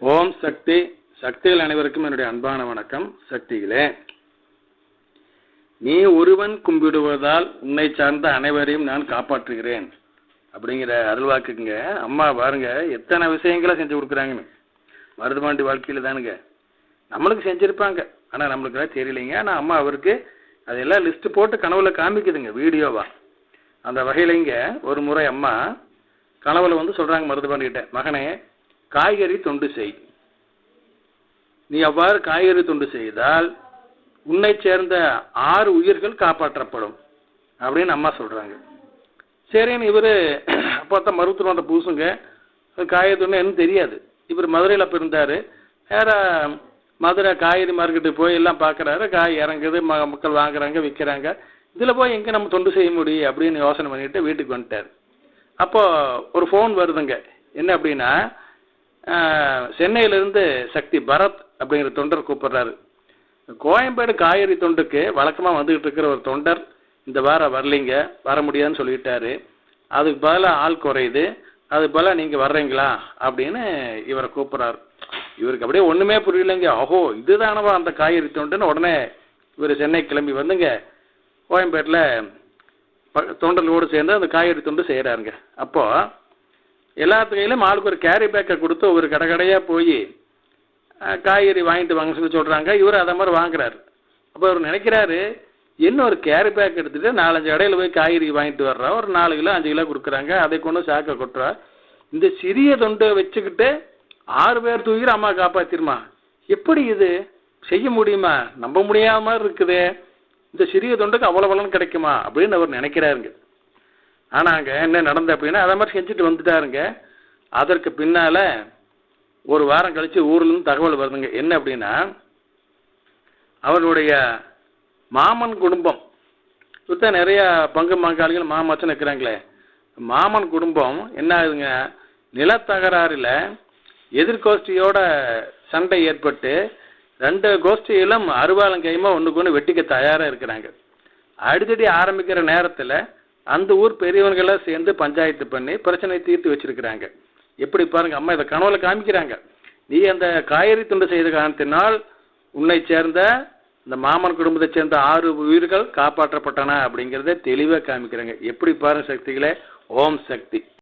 ஓம் சக்தி. சக்திகள் அனைவருக்கும் என்னுடைய அன்பான வணக்கம். சக்திகளே நீ ஒருவன் கும்பிடுவதால் உன்னை சார்ந்த அனைவரையும் நான் காப்பாற்றுகிறேன். அப்படிங்கிற அருள்வாக்குங்க. அம்மா பாருங்க எத்தனை விஷயங்களை செஞ்சு கொடுக்குறாங்கன்னு. மருதுமாண்டி வாழ்க்கையில் தானுங்க. நம்மளுக்கு செஞ்சுருப்பாங்க. ஆனால் நம்மளுக்கு தெரியலைங்க. ஆனால் அம்மா அவருக்கு அதெல்லாம் லிஸ்ட்டு போட்டு கனவுல காமிக்குதுங்க வீடியோவா. அந்த வகையிலைங்க ஒரு முறை அம்மா கனவுல வந்து சொல்கிறாங்க மருதுபாண்டிகிட்ட மகனே காய்கறி தொண்டு செய். நீ அவ்வாறு காய்கறி தொண்டு செய்தால் உன்னை சேர்ந்த ஆறு உயிர்கள் காப்பாற்றப்படும் அப்படின்னு அம்மா சொல்கிறாங்க சரின்னு இவர் பார்த்தா மருத்துவம் வந்த பூசுங்க காய்கறி தொண்டு என்ன தெரியாது. இவர் மதுரையில் அப்போ இருந்தார். நேராக மதுரை காய்கறி மார்க்கெட்டுக்கு போய் எல்லாம் பார்க்குறாரு காய் இறங்குது ம மக்கள் வாங்குறாங்க விற்கிறாங்க இதில் போய் எங்கே நம்ம தொண்டு செய்ய முடியும் அப்படின்னு யோசனை பண்ணிட்டு வீட்டுக்கு வந்துட்டார். அப்போது ஒரு ஃபோன் வருதுங்க. என்ன அப்படின்னா சென்னையிலிருந்து சக்தி பரத் அப்படிங்கிற தொண்டர் கூப்பிடுறாரு. கோயம்பேடு காய்கறி தொண்டுக்கு வழக்கமாக வந்துகிட்டு இருக்கிற ஒரு தொண்டர் இந்த வாரம் வரலைங்க வர முடியாதுன்னு சொல்லிட்டாரு. அதுக்கு பதிலாக ஆள் குறையுது. அதுக்கு பதிலாக நீங்கள் வர்றீங்களா? அப்படின்னு இவரை கூப்பிட்றாரு. இவருக்கு அப்படியே ஒன்றுமே புரியலைங்க. அஹோ இதுதானவா அந்த காய்கறி தொண்டுன்னு உடனே இவர் சென்னை கிளம்பி வந்துங்க. கோயம்பேட்டில் தொண்டர்களோடு சேர்ந்து அந்த காய்கறி தொண்டு செய்கிறாருங்க அப்போது எல்லாத்து கையிலும் ஆளுக்கு ஒரு கேரி பேக்கை கொடுத்து ஒரு கடை கடையாக போய் காய்கறி வாங்கிட்டு வாங்க சொல்லி சொல்கிறாங்க இவர் அதை மாதிரி வாங்குறாரு. அப்போ அவர் நினைக்கிறாரு என்ன ஒரு கேரி பேக் எடுத்துகிட்டு நாலஞ்சு கடையில் போய் காய்கறி வாங்கிட்டு வர்றா? ஒரு நாலு கிலோ அஞ்சு கிலோ கொடுக்குறாங்க. அதை கொண்டு சாக்கை கொட்டுறா. இந்த சிறிய தொண்டை வச்சுக்கிட்டு ஆறு பேர் தூக்கிற அம்மா காப்பாற்றிடுமா எப்படி இது? செய்ய முடியுமா? நம்ப முடியாம இருக்குதே. இந்த சிறிய தொண்டுக்கு அவ்வளோ பலன் கிடைக்குமா? அப்படின்னு அவர் நினைக்கிறாருங்க. ஆனாங்க என்ன நடந்த அப்படின்னா அதை மாதிரி செஞ்சுட்டு வந்துட்டாருங்க. அதற்கு பின்னால் ஒரு வாரம் கழித்து ஊர்லேருந்து தகவல் வருதுங்க. என்ன அப்படின்னா அவருடைய மாமன் குடும்பம். சுத்த நிறையா பங்கு பங்காளிகள் மாமச்சன் இருக்கிறாங்களே. மாமன் குடும்பம் என்ன ஆகுதுங்க? நிலத்தகராறில் எதிர்கோஷ்டியோட சண்டை ஏற்பட்டு ரெண்டு கோஷ்டியிலும் அறுவாலங்கையுமா ஒன்றுக்கு ஒன்று வெட்டிக்க தயாராக இருக்கிறாங்க. அடிதடி ஆரம்பிக்கிற நேரத்தில் அந்த ஊர் பெரியவங்களாம் சேர்ந்து பஞ்சாயத்து பண்ணி பிரச்சனையை தீர்த்து வச்சிருக்கிறாங்க. எப்படி பாருங்க அம்மா இதை கனவுல காமிக்கிறாங்க. நீ அந்த காய்கறி துண்டு செய்த காரணத்தினால் உன்னை சேர்ந்த இந்த மாமன் குடும்பத்தை சேர்ந்த ஆறு உயிர்கள் காப்பாற்றப்பட்டன அப்படிங்கிறத தெளிவாக காமிக்கிறாங்க. எப்படி பாருங்க சக்திகளே ஓம் சக்தி.